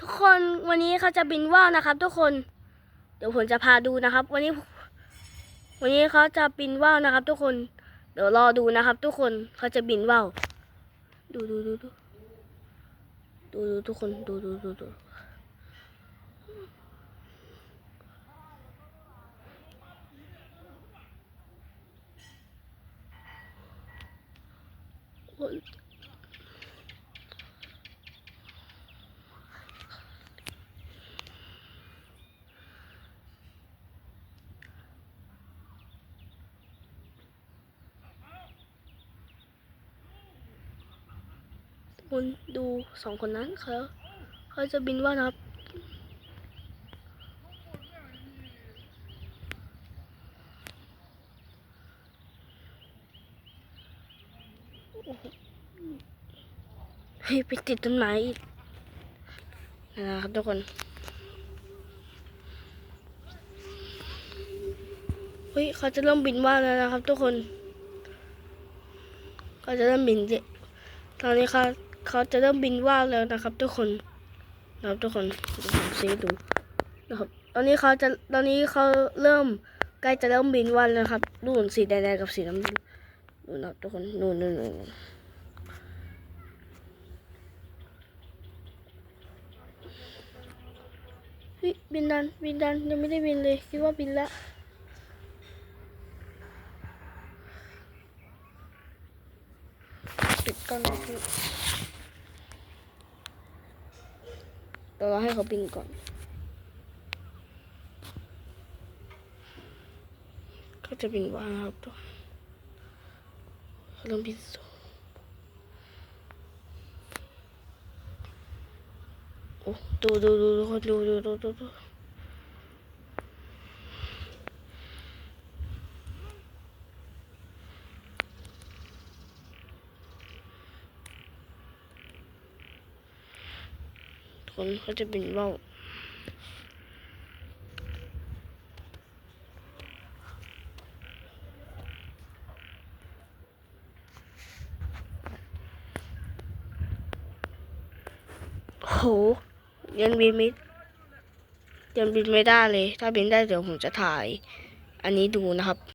ทุกคนวันนี้เขาจะบินว่าวนะครับ ทุกคน เดี๋ยวผมจะพาดูนะครับ วันนี้ วันนี้เขาจะบินว่าวนะครับ ทุกคน เดี๋ยวรอดูนะครับ ทุกคนเขาจะบินว่าวดูดูดูดูดูดูทุกคนดูดูดูดูโอ้ คนดูสองคนนั้นเขาเขาจะบินว่านะครับเฮ้ยไปติดต้นไม้อีกนะครับทุกคนเฮ้ยเขาจะเริ่มบินว่าแล้วนะครับ ทุกคนเขาจะเริ่มบินเจตอนนี้เขา เขาจะเริ่มบินว่าวแล้วนะครับ ทุกคนนะครับทุกคนผมเซฟดูนะครับ ตอนนี้เขาจะตอนนี้เขาเริ่มใกล้จะเริ่มบินว่าวแล้วครับดูนสีแดงๆกับสีน้ำเงินนู่นนะครับทุกคนนู่นนู่นนู่นเฮ้ยบินดันบินดันยังไม่ได้บินเลยคิดว่าบินละปิดก่อนนะพี่เดี๋ยว เราให้เขาบินก่อน ก็จะบินว่างครับทุกคนเขาเริ่มบินสูงโอ้ดูดูดูดูดูดูดูดู คนเขาจะบินว่าวโหยังบินไม่ยังบินไม่ได้เลย ถ้าบินได้เดี๋ยวผมจะถ่าย อันนี้ดูนะครับ